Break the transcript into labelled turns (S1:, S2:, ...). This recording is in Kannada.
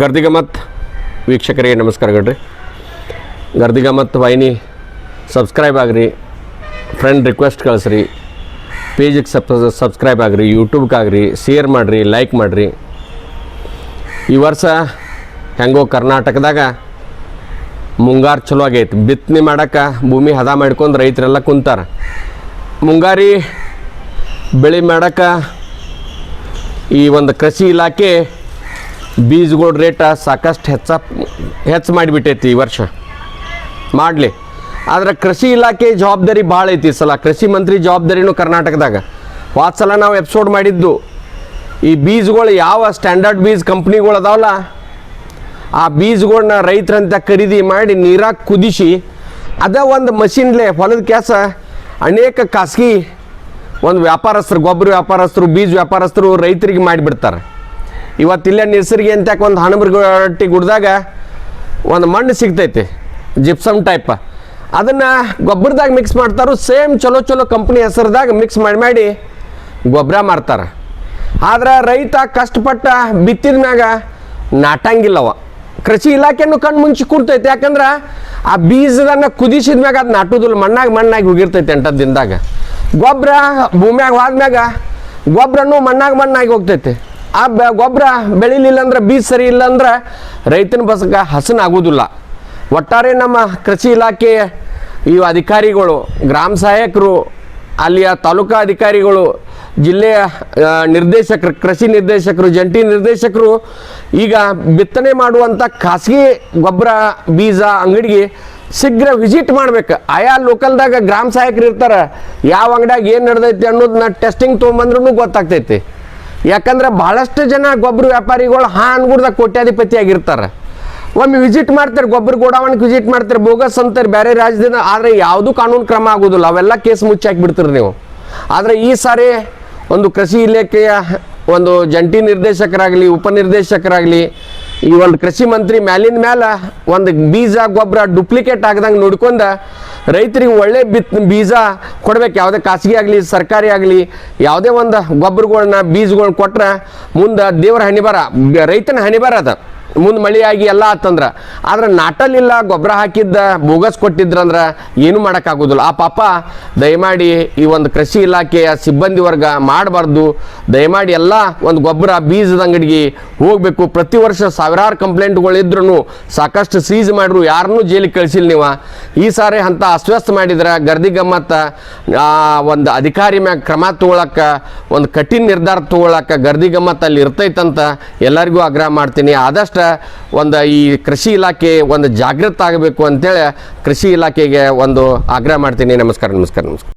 S1: ಗರ್ದಿಗಮತ್ ವೀಕ್ಷಕರಿಗೆ ನಮಸ್ಕಾರಗಳ್ರಿ ಗರ್ದಿಗಮತ್ ವಾಹಿನಿ ಸಬ್ಸ್ಕ್ರೈಬ್ ಆಗ್ರಿ. ಫ್ರೆಂಡ್ ರಿಕ್ವೆಸ್ಟ್ ಕಳಿಸ್ರಿ. ಪೇಜಿಗೆ ಸಬ್ ಸಬ್ಸ್ಕ್ರೈಬ್ ಆಗ್ರಿ ಯೂಟ್ಯೂಬ್ಗಾಗ್ರಿ ಶೇರ್ ಮಾಡಿರಿ ಲೈಕ್ ಮಾಡಿರಿ. ಈ ವರ್ಷ ಹೆಂಗೋ ಕರ್ನಾಟಕದಾಗ ಮುಂಗಾರು ಚಲೋ ಆಗೈತಿ. ಬಿತ್ತನೆ ಮಾಡಕ್ಕೆ ಭೂಮಿ ಹದ ಮಾಡ್ಕೊಂಡು ರೈತರೆಲ್ಲ ಕುಂತಾರೆ. ಮುಂಗಾರಿ ಬೆಳೆ ಮಾಡಕ್ಕೆ ಈ ಒಂದು ಕೃಷಿ ಇಲಾಖೆ ಬೀಜಗಳ ರೇಟ ಸಾಕಷ್ಟು ಹೆಚ್ಚ ಹೆಚ್ಚು ಮಾಡಿಬಿಟ್ಟೈತಿ ಈ ವರ್ಷ. ಮಾಡಲಿ. ಆದರೆ ಕೃಷಿ ಇಲಾಖೆ ಜವಾಬ್ದಾರಿ ಭಾಳ ಐತಿ ಸಲ. ಕೃಷಿ ಮಂತ್ರಿ ಜವಾಬ್ದಾರಿನೂ ಕರ್ನಾಟಕದಾಗ. ಸಲ ನಾವು ಎಪಿಸೋಡ್ ಮಾಡಿದ್ದು, ಈ ಬೀಜಗಳು ಯಾವ ಸ್ಟ್ಯಾಂಡರ್ಡ್ ಬೀಜ ಕಂಪ್ನಿಗಳು ಅದಾವಲ್ಲ, ಆ ಬೀಜಗಳನ್ನ ರೈತರಂತ ಖರೀದಿ ಮಾಡಿ ನೀರಾಗಿ ಕುದಿಸಿ ಅದ ಒಂದು ಮಷಿನ್ಲೆ ಹೊಲದ ಕೆಲಸ, ಅನೇಕ ಖಾಸಗಿ ಒಂದು ವ್ಯಾಪಾರಸ್ಥರು ಗೊಬ್ಬರ ವ್ಯಾಪಾರಸ್ಥರು, ಬೀಜ ವ್ಯಾಪಾರಸ್ಥರು ರೈತರಿಗೆ ಮಾಡಿಬಿಡ್ತಾರೆ. ಇವತ್ತಿಲ್ಲೇ ನಿಸರ್ಗಿ ಅಂತ ಒಂದು ಹಣಬರ್ಗಟ್ಟಿ ಗುಡ್ದಾಗ ಒಂದು ಮಣ್ಣು ಸಿಗ್ತೈತಿ ಜಿಪ್ಸಮ್ ಟೈಪ್ ಅದನ್ನು ಗೊಬ್ಬರದಾಗ ಮಿಕ್ಸ್ ಮಾಡ್ತಾರೋ ಸೇಮ್ ಚಲೋ ಚಲೋ ಕಂಪ್ನಿ ಹೆಸರದಾಗ ಮಿಕ್ಸ್ ಮಾಡಿ ಮಾಡಿ ಗೊಬ್ಬರ ಮಾರ್ತಾರೆ. ಆದ್ರೆ ರೈತ ಕಷ್ಟಪಟ್ಟ ಬಿತ್ತಿದ ಮ್ಯಾಗ ನಾಟಂಗಿಲ್ಲವ. ಕೃಷಿ ಇಲಾಖೆನೂ ಕಣ್ಣು ಮುಂಚೆ ಕೂರ್ತೈತೆ, ಯಾಕಂದ್ರೆ ಆ ಬೀಜದನ್ನ ಕುದಿಸಿದ ಮ್ಯಾಗ ಅದು ನಾಟುದಿಲ್ಲ, ಮಣ್ಣಾಗ ಮಣ್ಣಾಗಿ ಹೋಗಿರ್ತೈತೆ ಎಂಟತ್ತು ದಿನದಾಗ. ಗೊಬ್ಬರ ಭೂಮ್ಯಾಗ ಹೋದ್ಮ್ಯಾಗ ಗೊಬ್ಬರನು ಮಣ್ಣಾಗ ಮಣ್ಣಾಗಿ ಹೋಗ್ತೈತೆ. ಆ ಬ ಗೊಬ್ಬರ ಬೆಳಿಲಿಲ್ಲ ಅಂದ್ರೆ, ಬೀಜ ಸರಿ ಇಲ್ಲ ಅಂದ್ರೆ ರೈತನ ಬಸಕ ಹಸನ ಆಗೋದಿಲ್ಲ. ಒಟ್ಟಾರೆ ನಮ್ಮ ಕೃಷಿ ಇಲಾಖೆ ಈ ಅಧಿಕಾರಿಗಳು, ಗ್ರಾಮ ಸಹಾಯಕರು, ಅಲ್ಲಿಯ ತಾಲೂಕಾ ಅಧಿಕಾರಿಗಳು, ಜಿಲ್ಲೆಯ ನಿರ್ದೇಶಕರು, ಕೃಷಿ ನಿರ್ದೇಶಕರು, ಜಂಟಿ ನಿರ್ದೇಶಕರು ಈಗ ಬಿತ್ತನೆ ಮಾಡುವಂಥ ಖಾಸಗಿ ಗೊಬ್ಬರ, ಬೀಜ, ಅಂಗಡಿಗೆ ಶೀಘ್ರ ವಿಸಿಟ್ ಮಾಡ್ಬೇಕು. ಆಯಾ ಲೋಕಲ್ದಾಗ ಗ್ರಾಮ ಸಹಾಯಕರು ಇರ್ತಾರೆ, ಯಾವ ಅಂಗಡಿಯಾಗ ಏನು ನಡೆದೈತಿ ಅನ್ನೋದನ್ನ ಟೆಸ್ಟಿಂಗ್ ತೊಗೊಂಬಂದ್ರೂ ಗೊತ್ತಾಗ್ತೈತಿ. ಯಾಕಂದ್ರೆ ಭಾಳಷ್ಟು ಜನ ಗೊಬ್ಬರ ವ್ಯಾಪಾರಿಗಳು ಹಾ ಅನ್ಗುಡ್ದಾಗ ಕೋಟ್ಯಾಧಿಪತಿ ಆಗಿರ್ತಾರೆ ಒಮ್ಮೆ ವಿಸಿಟ್ ಮಾಡ್ತಾರೆ, ಗೊಬ್ಬರ ಗೋಡಾವಣೆಗೆ ವಿಸಿಟ್ ಮಾಡ್ತಾರೆ, ಬೋಗಸ್ ಅಂತಾರೆ ಬೇರೆ ರಾಜ್ಯದಿಂದ, ಆದರೆ ಯಾವುದೂ ಕಾನೂನು ಕ್ರಮ ಆಗೋದಿಲ್ಲ. ಅವೆಲ್ಲ ಕೇಸ್ ಮುಚ್ಚಾಕಿ ಬಿಡ್ತೀರಿ ನೀವು. ಆದರೆ ಈ ಸಾರಿ ಒಂದು ಕೃಷಿ ಇಲಾಖೆಯ ಒಂದು ಜಂಟಿ ನಿರ್ದೇಶಕರಾಗಲಿ, ಉಪನಿರ್ದೇಶಕರಾಗಲಿ ಈ ಒಂದು ಕೃಷಿ ಮಂತ್ರಿ ಮ್ಯಾಲಿನ ಮ್ಯಾಲ ಒಂದು ಬೀಜ, ಗೊಬ್ಬರ ಡುಪ್ಲಿಕೇಟ್ ಆಗದಂಗೆ ನೋಡ್ಕೊಂಡ ರೈತರಿಗೆ ಒಳ್ಳೆ ಬಿತ್ ಬೀಜ ಕೊಡ್ಬೇಕು. ಯಾವುದೇ ಖಾಸಗಿ ಆಗಲಿ, ಸರ್ಕಾರಿ ಆಗಲಿ, ಯಾವುದೇ ಒಂದು ಗೊಬ್ಬರಗಳನ್ನ ಬೀಜಗಳನ್ನ ಕೊಟ್ರೆ ಮುಂದೆ ದೇವರ ಹಣಿಬಾರ ರೈತನ ಹಣಿಬಾರ ಅದ. ಮುಂದೆ ಮಳೆಯಾಗಿ ಎಲ್ಲ ಆತಂದ್ರ. ಆದ್ರೆ ನಾಟಲಿಲ್ಲ ಗೊಬ್ಬರ ಹಾಕಿದ್ದ, ಬೋಗಸ್ ಕೊಟ್ಟಿದ್ರಂದ್ರೆ ಏನು ಮಾಡೋಕ್ಕಾಗೋದಿಲ್ಲ. ಆ ಪಾಪ ದಯಮಾಡಿ ಈ ಒಂದು ಕೃಷಿ ಇಲಾಖೆಯ ಸಿಬ್ಬಂದಿ ವರ್ಗ ಮಾಡಬಾರ್ದು. ದಯಮಾಡಿ ಎಲ್ಲ ಒಂದು ಗೊಬ್ಬರ ಬೀಜದ ಅಂಗಡಿಗೆ ಹೋಗಬೇಕು. ಪ್ರತಿ ವರ್ಷ ಸಾವಿರಾರು ಕಂಪ್ಲೇಂಟ್ಗಳು ಇದ್ರೂ ಸಾಕಷ್ಟು ಸೀಜ್ ಮಾಡ್ರು ಯಾರನ್ನೂ ಜೈಲಿಗೆ ಕಳಿಸಿಲ್ಲ ನೀವು. ಈ ಸಾರಿ ಅಂತ ಅಸ್ವಸ್ಥ ಮಾಡಿದ್ರೆ, ಗರ್ದಿ ಗಮ್ಮತ್ತ ಒಂದು ಅಧಿಕಾರಿ ಮ್ಯಾಗ ಕ್ರಮ ತಗೊಳಕ್ಕೆ, ಒಂದು ಕಠಿಣ ನಿರ್ಧಾರ ತಗೊಳಕ್ಕೆ ಗರ್ದಿ ಗಮ್ಮತ್ತ ಅಲ್ಲಿ ಇರ್ತೈತಂತ ಎಲ್ಲರಿಗೂ ಆಗ್ರಹ ಮಾಡ್ತೀನಿ. ಆದಷ್ಟು ಒಂದು ಈ ಕೃಷಿ ಇಲಾಖೆ ಒಂದು ಜಾಗೃತ ಆಗಬೇಕು ಅಂತೇಳಿ ಕೃಷಿ ಇಲಾಖೆಗೆ ಒಂದು ಆಗ್ರಹ ಮಾಡ್ತೀನಿ. ನಮಸ್ಕಾರ ನಮಸ್ಕಾರ ನಮಸ್ಕಾರ.